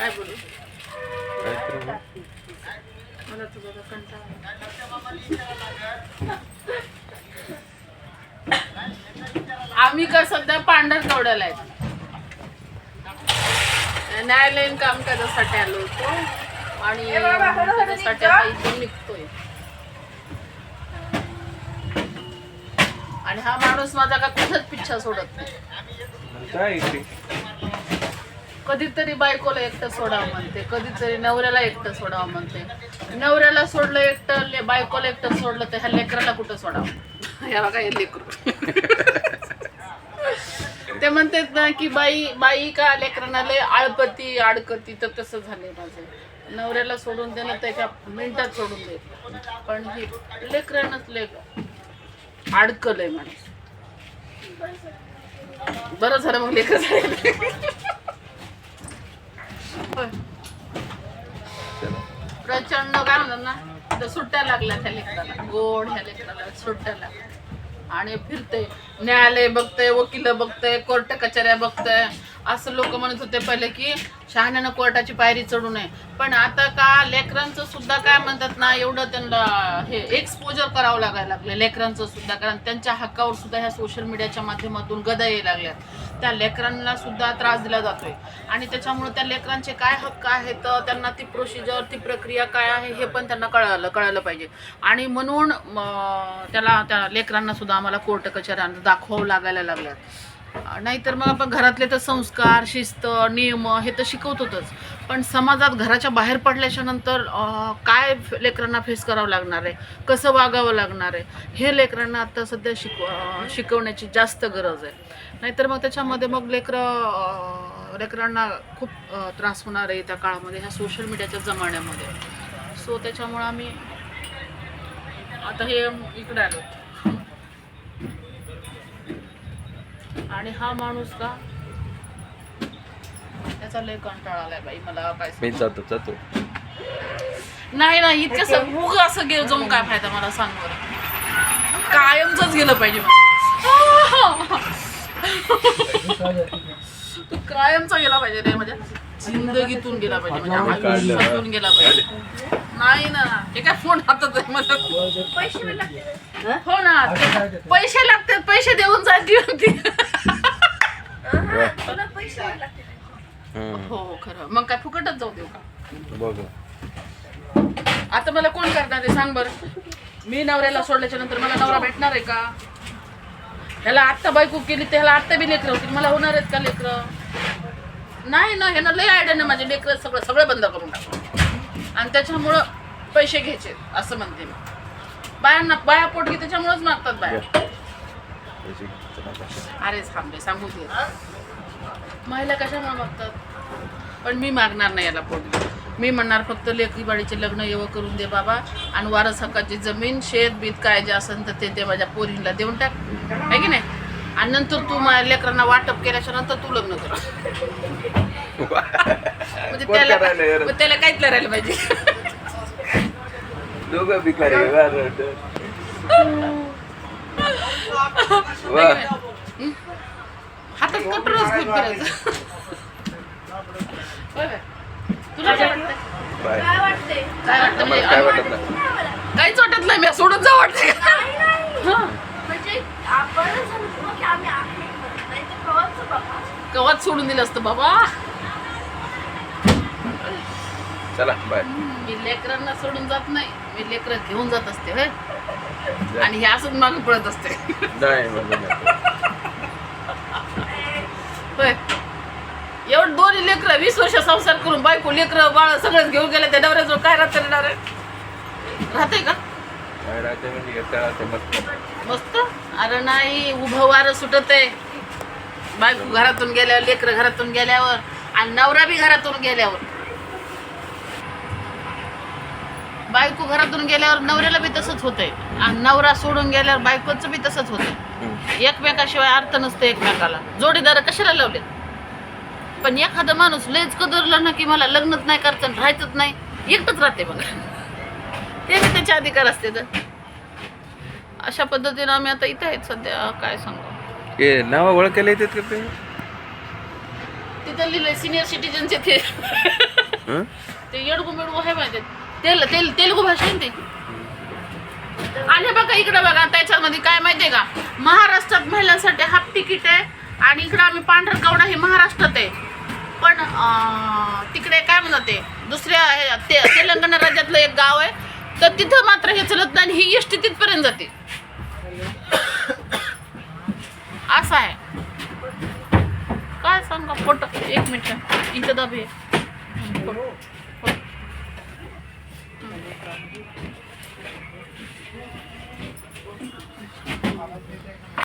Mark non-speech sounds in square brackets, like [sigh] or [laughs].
काय बोलू. मला कंटाळा आम्ही का सध्या पांढर कवड्याला आहेत? न्यायालयीन काम करायसाठी आलो होतो. आणि त्याच्यासाठी आता इथून निघतोय. आणि हा माणूस माझा का कुठंच पिच्छा सोडत नाही. कधीतरी बायकोला एकटं सोडावं म्हणते कधीतरी नवऱ्याला एकटं सोडावं म्हणते. नवऱ्याला सोडलं एकटं ले- बायकोला एकटं सोडलं तर ह्या लेकराला कुठं सोडावं? [laughs] ह्या बघा हे लेकरू. [laughs] ते म्हणतात ना की बाई बाई का लेकरांना लय आळपती आडकती तर तसं झालंय माझं. नवऱ्याला सोडून देणं एका मिनिटात सोडून दे. पण हे लेकरांनाच लेक अडकलंय माणूस. बरं झालं मग लेकर झाले. प्रचंड काय म्हणतात ना सुट्ट्या लागल्या त्या लेकराला. गोड ह्या लेकराला सुट्ट्या लागल्या. आणि फिरते न्यायालय बघतंय वकील बघतंय कोर्ट कचऱ्या बघतंय. असं लोक म्हणत होते पहिले की शहाण्यानं कोर्टाची पायरी चढू नये. पण आता का लेकरांचं सुद्धा काय म्हणतात ना एवढं त्यांना हे एक्सपोजर करावं लागायला लागलं लेकरांचं सुद्धा कारण त्यांच्या हक्कावर सुद्धा ह्या सोशल मीडियाच्या माध्यमातून गदा यायला लागल्यात. त्या लेकरांना सुद्धा त्रास दिला जातोय. आणि त्याच्यामुळे त्या लेकरांचे काय हक्क आहेत त्यांना ती प्रोसिजर ती प्रक्रिया काय आहे हे पण त्यांना कळालं कळायला पाहिजे. आणि म्हणून त्याला त्या लेकरांना सुद्धा आम्हाला कोर्ट कचऱ्यांना दाखवावं लागायला लागल्यात. नाहीतर मग आपण घरातले तर संस्कार शिस्त नियम हे तर शिकवत पण समाजात घराच्या बाहेर पडल्याच्या नंतर काय लेकरांना फेस करावं लागणार आहे? कसं वागावं लागणार आहे? हे लेकरांना आता सध्या शिकव शिकवण्याची जास्त गरज आहे. नाहीतर मग त्याच्यामध्ये मग लेकरं लेकरांना खूप त्रास होणार आहे त्या काळामध्ये ह्या सोशल मीडियाच्या जमान्यामध्ये. सो त्याच्यामुळं आम्ही आता हे इकडे आलो. आणि हा माणूस का? त्याचा लय कंटाळा आलाय बाई मला काय मी सांगू. जातो जातो. नाही नाही इतकं स- उग असं गे जाऊन काय फायदा मला सांग बरं. कायमच गेलं पाहिजे. तू कायमचा गेला पाहिजे रे माझ्या जिंदगीतून गेला पाहिजे माझ्या आयुष्यातून गेला पाहिजे. नाही ना हे काय फोन हातात आहे माझ्या हो ना ते- पैसे लागतात पैसे देऊन जायची होती. हो खरं. मग काय फुकटच जाऊ देऊ का? बघ. आता मला कोण करणार आहे? सांग बरं. मी नवऱ्याला सोडल्याच्या नंतर मला नवरा भेटणार आहे का? ह्याला आत्ता बायको केली त्याला आत्ता बी लेकरं होती मला होणार आहेत का लेकरं? नाही ना ह्यानं लय आयडिया ना माझे लेकरं सगळं सगळं बंद करून टाकलं आणि त्याच्यामुळं पैसे घ्यायचे असं म्हणते मी. बायांना बाया पोटगी त्याच्यामुळंच मागतात बाया. अरे थांबे सांगू दे. महिला कशामुळे मागतात पण मी मागणार नाही याला पोटगी मी म्हणणार फक्त लेकरी बाडीचे लग्न येवं करून दे बाबा. आणि वारस हक्काची जमीन शेत बीत काय जे असेल तर ते ते माझ्या पोरींना. देऊन टाक. आहे की नाही? आणि नंतर तू माझ्या लेकरांना वाटप केल्याच्यानंतर तू लग्न कर. म्हणजे त्याला त्याला काहीच राहिलं पाहिजे. दोघं भिकारी वा. हं? हातात कटोरच घेऊन होय. बाय. तुला काय वाटतं बाय. काय वाटतं म्हणजे? आम्हाला काय वाटत नाही. काहीच वाटत नाही मी सोडून जा वाटते म्हणजे की आम्ही आहे. नाही तर बाबा कवाच सोडून दिलं असतं बाबा. चला बाय. मी लेकरांना सोडून जात नाही मी लेकरं घेऊन जात असते होय. आणि हे असंच मागे पळत असते. नाही नाही. होय. एवढं दोन्ही लेकरं वीस वर्ष संसार करून बायको लेकरं बाळ सगळंच घेऊन गेले त्या नवऱ्याजवळ काय राहते येणार राहते का? काय राहते म्हणजे राहते मस्त. मस्त? अरे नाही उभं वारं सुटत आहे बायको घरातून गेल्यावर लेकरं घरातून गेल्यावर आणि नवरा बी घरातून गेल्यावर. बायको घरातून गेल्यावर नवऱ्याला बी तसंच होतंय. आणि नवरा सोडून गेल्यावर बायकोचं बी तसंच होतंय. हम्म. एकमेकाशिवाय अर्थ नसते एकमेकाला. जोडीदार कशाला लावले पण एखादा माणूस लयच कदरलं ना की मला लग्नच नाही आणि राहायचंच नाही. एकटंच राहते बघा. ते बी त्याचे अधिकार असते तर अशा पद्धतीनं आम्ही आता इथे आहेत सध्या. काय सांगू? हे नाव ओळखायला येतात का ते तिथं लिहिलंय सिनियर सिटीजनचे ते? ते येडगू मेडगू आहे माहिती तेल तेल तेलुगू भाषा आहे ना आणि बघा इकडे बघा त्याच्यामध्ये काय माहितीये का? महाराष्ट्रात महिलांसाठी हाफ तिकीट आहे आणि इकडे आम्ही पांढरकवडा हे महाराष्ट्रात आहे. पण तिकडे काय म्हणतात ते? दुसऱ्या हे- ते तेलंगणा राज्यातलं एक गाव आहे. तर तिथं मात्र हे चलत नाही आणि ही एस टी तिथपर्यंत जाते. असं आहे. काय सांगा? फोटो एक मिनिट. इथं दाबे Thank you.